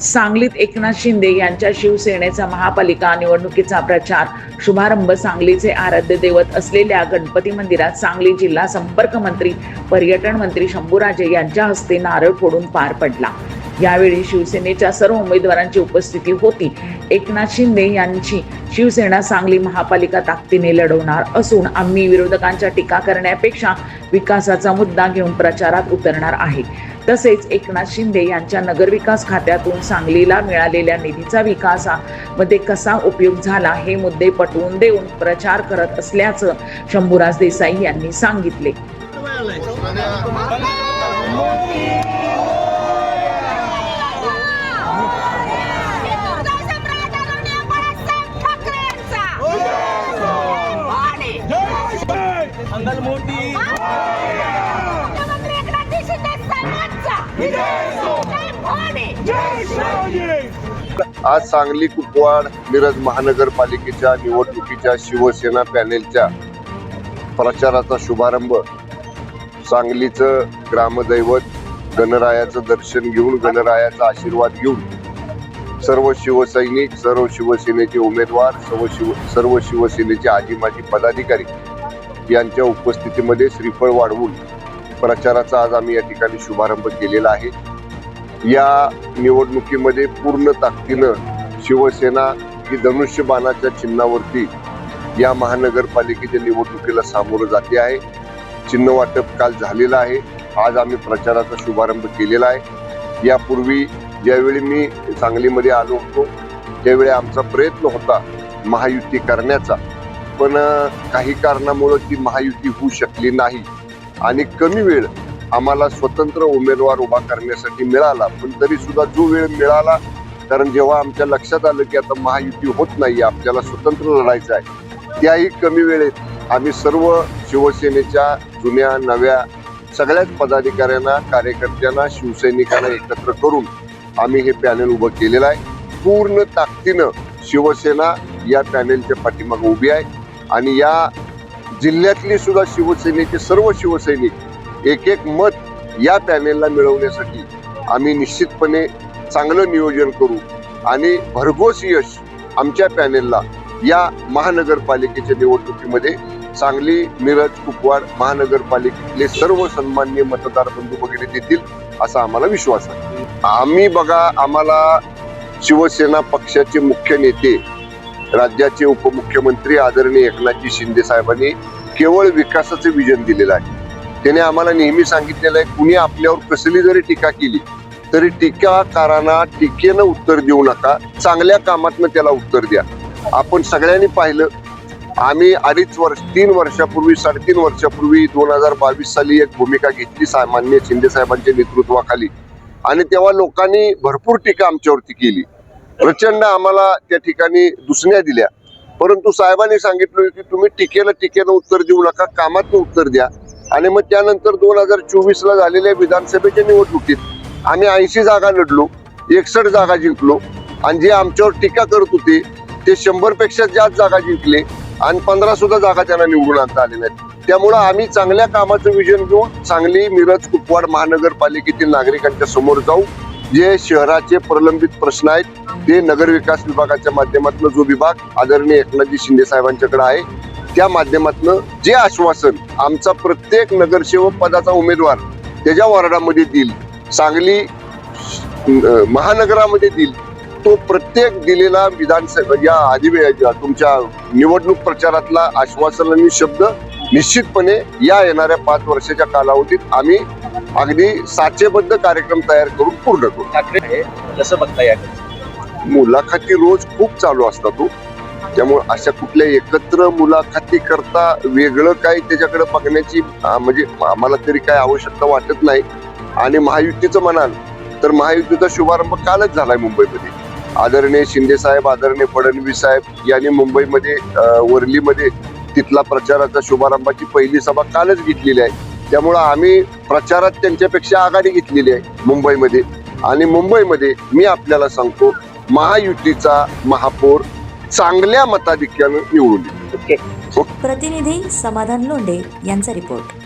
सांगलीत एकनाथ शिंदे यांच्या शिवसेनेचा महापालिका निवडणुकीचा प्रचार. शुभारंभ सांगलीचे आराध्य दैवत असलेल्या गणपती मंदिरात सांगली जिल्हा संपर्क मंत्री पर्यटन मंत्री शंभूराजे यांच्या हस्ते नारळ फोडून पार पडला. यावेळी शिवसेनेच्या सर्व उमेदवारांची उपस्थिती होती. एकनाथ शिंदे यांची शिवसेना सांगली महापालिका ताकदीने लढवणार असून आम्ही विरोधकांच्या टीका करण्यापेक्षा विकासाचा मुद्दा घेऊन प्रचारात उतरणार आहे. तसेच एकनाथ शिंदे यांच्या नगरविकास खात्यातून सांगलीला मिळालेल्या निधीचा विकासामध्ये कसा उपयोग झाला हे मुद्दे पटवून देऊन प्रचार करत असल्याचं शंभूराज देसाई यांनी सांगितले. आज सांगली कुपवाड मिरज महानगरपालिकेच्या निवडणुकीच्या शिवसेना पॅनेलच्या प्रचाराचा शुभारंभ. सांगलीचं ग्रामदैवत गणरायाचं दर्शन घेऊन गणरायाचा आशीर्वाद घेऊन सर्व शिवसैनिक सर्व शिवसेनेचे उमेदवार सर्व शिव सर्व शिवसेनेचे आजी माजी पदाधिकारी यांच्या उपस्थितीमध्ये श्रीफळ वाढवून प्रचाराचा आज आम्ही या ठिकाणी शुभारंभ केलेला आहे. या निवडणुकीमध्ये पूर्ण ताकदीनं शिवसेना ही धनुष्यबाणाच्या चिन्हावरती या महानगरपालिकेच्या निवडणुकीला सामोरं जाते आहे. चिन्ह वाटप काल झालेलं आहे. आज आम्ही प्रचाराचा शुभारंभ केलेला आहे. यापूर्वी ज्यावेळी मी सांगलीमध्ये आलो होतो त्यावेळी आमचा प्रयत्न होता महायुती करण्याचा. पण काही कारणामुळं ती महायुती होऊ शकली नाही. आणि कमी वेळ आम्हाला स्वतंत्र उमेदवार उभा करण्यासाठी मिळाला पण तरी सुद्धा जो वेळ मिळाला कारण जेव्हा आमच्या लक्षात आलं की आता महायुती होत नाही आपल्याला स्वतंत्र लढायचं आहे त्याही कमी वेळेत आम्ही सर्व शिवसेनेच्या जुन्या नव्या सगळ्याच पदाधिकाऱ्यांना कार्यकर्त्यांना शिवसैनिकांना एकत्र करून आम्ही हे पॅनल उभं केलेलं आहे. पूर्ण ताकदीनं शिवसेना या पॅनेलच्या पाठीमागे उभी आहे आणि या जिल्ह्यातली सुद्धा शिवसेनेचे सर्व शिवसैनिक एक एक मत या पॅनेलला मिळवण्यासाठी आम्ही निश्चितपणे चांगलं नियोजन करू आणि भरघोस यश आमच्या पॅनेलला या महानगरपालिकेच्या निवडणुकीमध्ये सांगली मिरज कुपवाड महानगरपालिकेतले सर्व सन्मान्य मतदार बंधू वगैरे देतील असा आम्हाला विश्वास आहे. आम्ही बघा आम्हाला शिवसेना पक्षाचे मुख्य नेते राज्याचे उपमुख्यमंत्री आदरणीय एकनाथजी शिंदे साहेबांनी केवळ विकासाचे विजन दिलेलं आहे. त्याने आम्हाला नेहमी सांगितलेलं आहे कुणी आपल्यावर कसली जरी टीका केली तरी टीकाकारांना टीकेनं उत्तर देऊ नका चांगल्या कामातनं त्याला उत्तर द्या. आपण सगळ्यांनी पाहिलं आम्ही अडीच वर्ष तीन वर्षापूर्वी साडेतीन वर्षापूर्वी दोन हजार बावीस साली एक भूमिका घेतली सामान्य शिंदे साहेबांच्या नेतृत्वाखाली. आणि तेव्हा लोकांनी भरपूर टीका आमच्यावरती केली. प्रचंड आम्हाला त्या ठिकाणी दुसण्या दिल्या. परंतु साहेबांनी सांगितलं की तुम्ही टीकेला टीकेनं उत्तर देऊ नका कामातनं उत्तर द्या. आणि मग त्यानंतर दोन हजार चोवीस ला झालेल्या विधानसभेच्या निवडणुकीत आम्ही ऐंशी जागा लढलो एकसष्ट जागा जिंकलो. आणि जे आमच्यावर टीका करत होते ते शंभरपेक्षा जास्त जागा जिंकले आणि पंधरा सुद्धा जागा त्यांना निवडून आणता आलेल्या आहेत. त्यामुळं आम्ही चांगल्या कामाचं विजन घेऊन सांगली मिरज कुपवाड महानगरपालिकेतील नागरिकांच्या समोर जाऊ. जे शहराचे प्रलंबित प्रश्न आहेत ते नगर विकास विभागाच्या माध्यमातून जो विभाग आदरणीय एकनाथजी शिंदे साहेबांच्याकडे आहे त्या माध्यमातून जे आश्वासन आमचा प्रत्येक नगरसेवक पदाचा उमेदवार त्याच्या वॉर्डामध्ये देईल सांगली महानगरामध्ये देईल तो प्रत्येक दिलेला विधानसभा या अधिवे तुमच्या निवडणूक प्रचारातला आश्वासन आणि शब्द निश्चितपने या येणाऱ्या पाच वर्षाच्या कालावधीत आम्ही अगदी साचेबद्ध कार्यक्रम तयार करून पूर्ण करू. ठाकरे कसं बघता याकडे मुलाखती रोज खूप चालू असतात तो त्यामुळे अशा कुठल्या एकत्र मुलाखती करता वेगळं काही त्याच्याकडे बघण्याची म्हणजे आम्हाला तरी काय आवश्यकता वाटत नाही. आणि महायुतीचं म्हणाल तर महायुतीचा शुभारंभ कालच झालाय मुंबईमध्ये. आदरणीय शिंदे साहेब आदरणीय फडणवीस साहेब यांनी मुंबईमध्ये वरलीमध्ये वर्लीमध्ये तिथला प्रचाराचा शुभारंभाची पहिली सभा कालच घेतलेली आहे. त्यामुळं आम्ही प्रचारात त्यांच्यापेक्षा आघाडी घेतलेली आहे मुंबईमध्ये. आणि मुंबईमध्ये मी आपल्याला सांगतो महायुतीचा महापौर चांगल्या मताधिक्यानं निवडून प्रतिनिधी समाधान लोंढे यांचा रिपोर्ट.